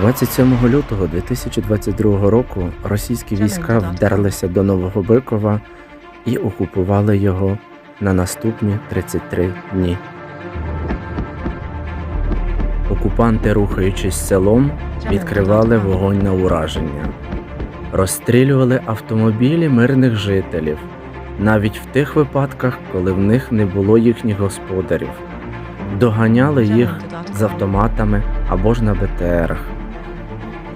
27 лютого 2022 року російські війська вдерлися до Нового Бикова і окупували його на наступні 33 дні. Окупанти, рухаючись селом, відкривали вогонь на ураження, розстрілювали автомобілі мирних жителів, навіть в тих випадках, коли в них не було їхніх господарів, доганяли їх з автоматами або ж на БТРах.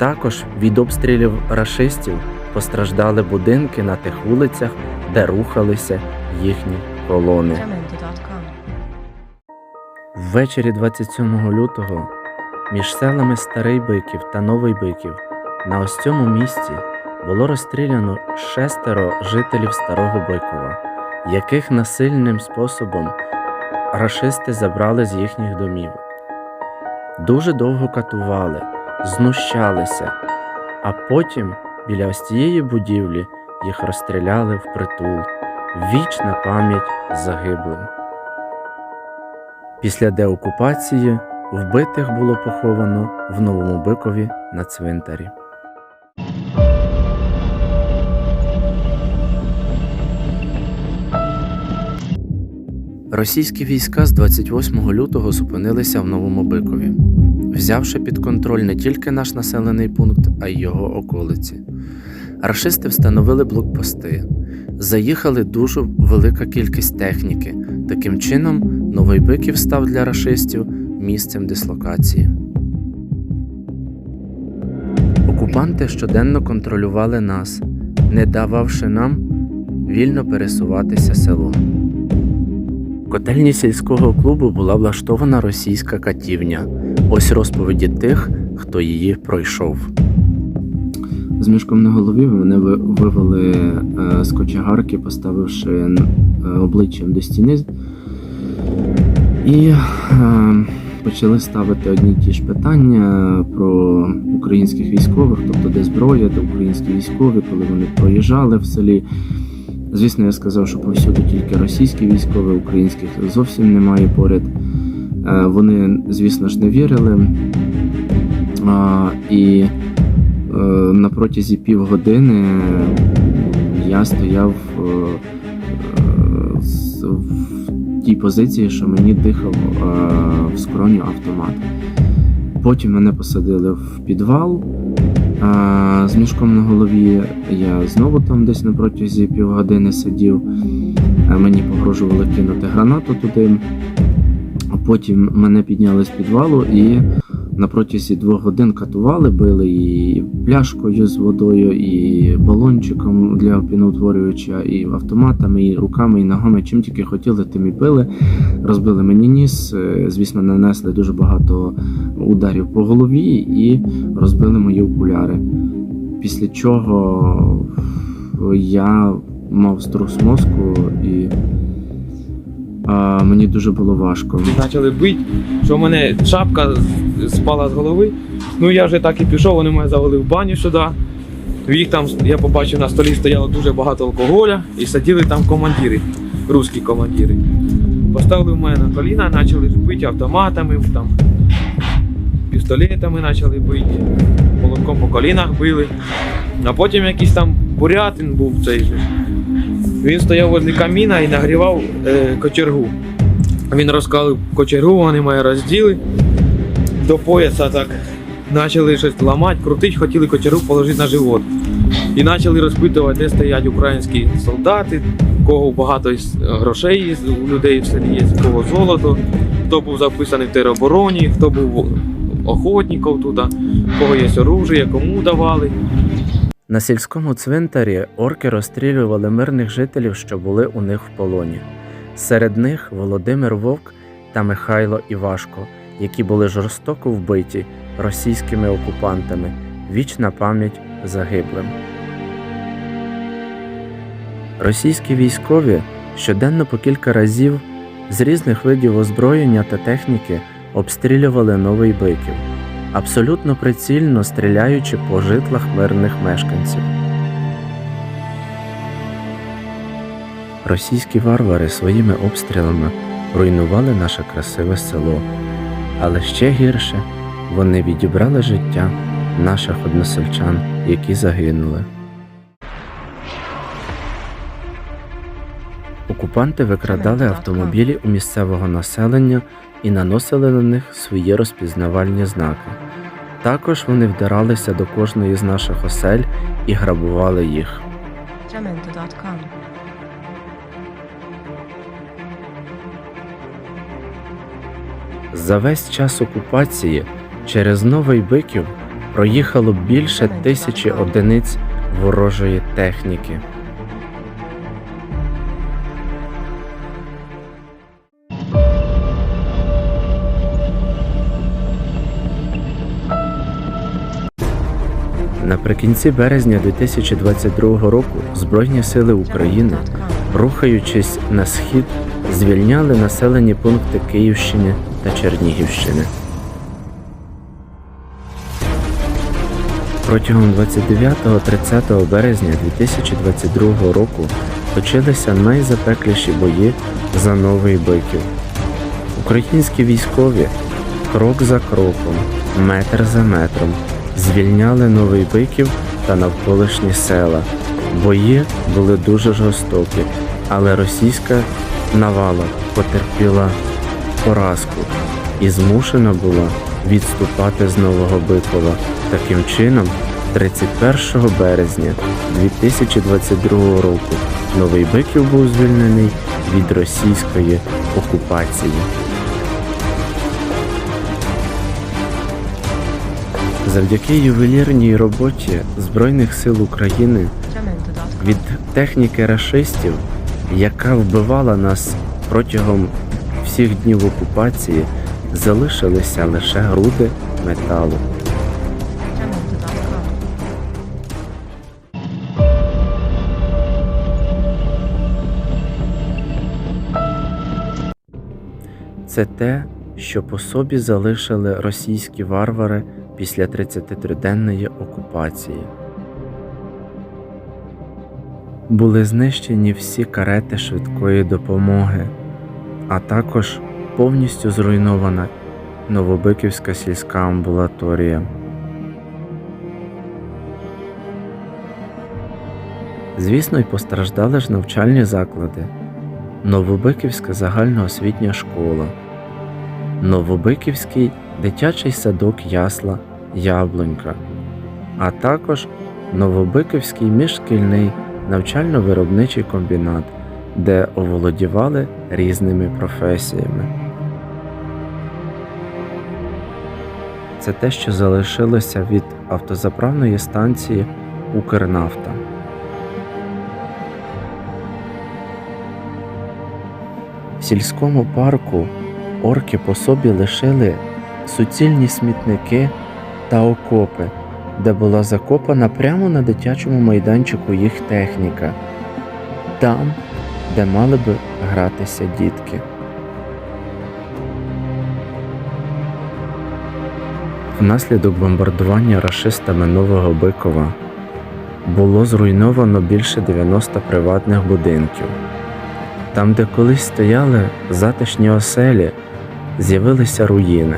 Також від обстрілів рашистів постраждали будинки на тих вулицях, де рухалися їхні колони. Ввечері 27 лютого між селами Старий Биків та Новий Биків на ось цьому місці було розстріляно шестеро жителів Старого Бикова, яких насильним способом рашисти забрали з їхніх домів. Дуже довго катували, знущалися, а потім біля ось цієї будівлі їх розстріляли впритул. Вічна пам'ять загиблим. Після деокупації вбитих було поховано в Новому Бикові на цвинтарі. Російські війська з 28 лютого зупинилися в Новому Бикові, взявши під контроль не тільки наш населений пункт, а й його околиці. Рашисти встановили блокпости, заїхали дуже велика кількість техніки. Таким чином, Новий Биків став для рашистів місцем дислокації. Окупанти щоденно контролювали нас, не дававши нам вільно пересуватися селом. Котельні сільського клубу була влаштована російська катівня. Ось розповіді тих, хто її пройшов. З мішком на голові ви- вивели е, з кочегарки, поставивши е, обличчям до стіни. І е, почали ставити одні ті ж питання про українських військових, тобто де зброя, де українські військові, коли вони проїжджали в селі. Звісно, я сказав, що повсюди тільки російські військові, українських зовсім немає поряд. Е, Вони, звісно ж, не вірили. І е, на протязі півгодини я стояв е, в тій позиції, що мені дихав в скроню автомат. Потім мене посадили в підвал з мішком на голові. Я знову там десь на протязі півгодини сидів. Е, Мені погрожували кинути гранату туди. А Потім мене підняли з підвалу і на протязі двох годин катували, били і пляшкою з водою, і балончиком для піноутворювача, і автоматами, і руками, і ногами. Чим тільки хотіли, тим і били. Розбили мені ніс. е, Звісно, нанесли дуже багато ударів по голові і розбили мої окуляри. Після чого я мав струс мозку і а, мені дуже було важко. почали бити, що в мене шапка спала з голови. Ну я вже так і пішов, вони мене завели в баню сюди. Їх там я побачив на столі стояло дуже багато алкоголя і сиділи там командири, русські командири. Поставили в мене на коліна, почали бити автоматами, там, пістолетами почали бити, молотком по колінах били. А потім якийсь там бурятин був цей же. Він стояв возле каміна і нагрівав е, кочергу. Він розкалив кочергу, вони мене розділи до пояса так. Почали щось ламати, крутити, хотіли кочергу положити на живот. І почали розпитувати, де стоять українські солдати, у кого багато грошей є, у людей в селі є, у кого золото, хто був записаний в теробороні, хто був охотником у кого є оружие, кому давали. На сільському цвинтарі орки розстрілювали мирних жителів, що були у них в полоні. Серед них Володимир Вовк та Михайло Івашко, які були жорстоко вбиті російськими окупантами. Вічна пам'ять загиблим. Російські військові щоденно по кілька разів з різних видів озброєння та техніки обстрілювали Новий Биків абсолютно прицільно стріляючи по житлах мирних мешканців. Російські варвари своїми обстрілами руйнували наше красиве село, але ще гірше вони відібрали життя наших односельчан, які загинули. Окупанти викрадали автомобілі у місцевого населення і наносили на них свої розпізнавальні знаки. Також вони вдиралися до кожної з наших осель і грабували їх. За весь час окупації через Новий Биків проїхало більше тисячі одиниць ворожої техніки. Наприкінці березня 2022 року Збройні сили України рухаючись на схід, звільняли населені пункти Київщини та Чернігівщини. Протягом 29-30 березня 2022 року почалися найзапекліші бої за Новий Биків. Українські військові крок за кроком, метр за метром звільняли Новий Биків та навколишні села. Бої були дуже жорстокі, але російська навала потерпіла поразку і змушена була відступати з Нового Бикова. Таким чином, 31 березня 2022 року Новий Биків був звільнений від російської окупації. Завдяки ювелірній роботі Збройних сил України від техніки рашистів, яка вбивала нас протягом всіх днів окупації, залишилися лише груди металу. Це те, що по собі залишили російські варвари після 33-денної окупації. Були знищені всі карети швидкої допомоги, а також повністю зруйнована Новобиківська сільська амбулаторія. Звісно, й постраждали ж навчальні заклади. Новобиківська загальноосвітня школа, Новобиківський дитячий садок Ясла Яблунька, а також Новобиківський міжшкільний навчально-виробничий комбінат, де оволодівали різними професіями. Це те, що залишилося від автозаправної станції Укрнафта. В сільському парку орки по собі лишили суцільні смітники та окопи, де була закопана прямо на дитячому майданчику їх техніка, там, де мали би гратися дітки. Внаслідок бомбардування рашистами Нового Бикова було зруйновано більше 90 приватних будинків. Там, де колись стояли затишні оселі, з'явилися руїни,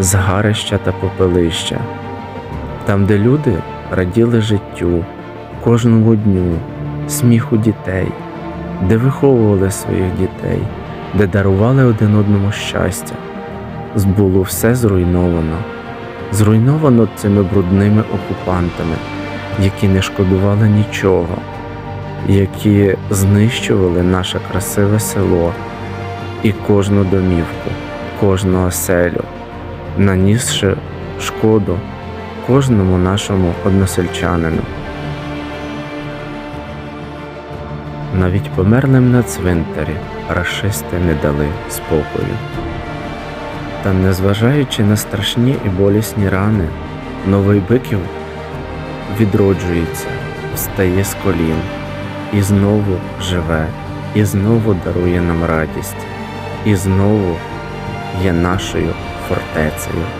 згарища та попелища. Там, де люди раділи життю, кожному дню, сміху дітей, де виховували своїх дітей, де дарували один одному щастя, було все зруйновано. Зруйновано цими брудними окупантами, які не шкодували нічого які знищували наше красиве село і кожну домівку, кожну оселю, нанісши шкоду кожному нашому односельчанину. Навіть померлим на цвинтарі рашисти не дали спокою. Та незважаючи на страшні і болісні рани, новий биків відроджується, встає з колін і знову живе, і знову дарує нам радість, і знову є нашою фортецею.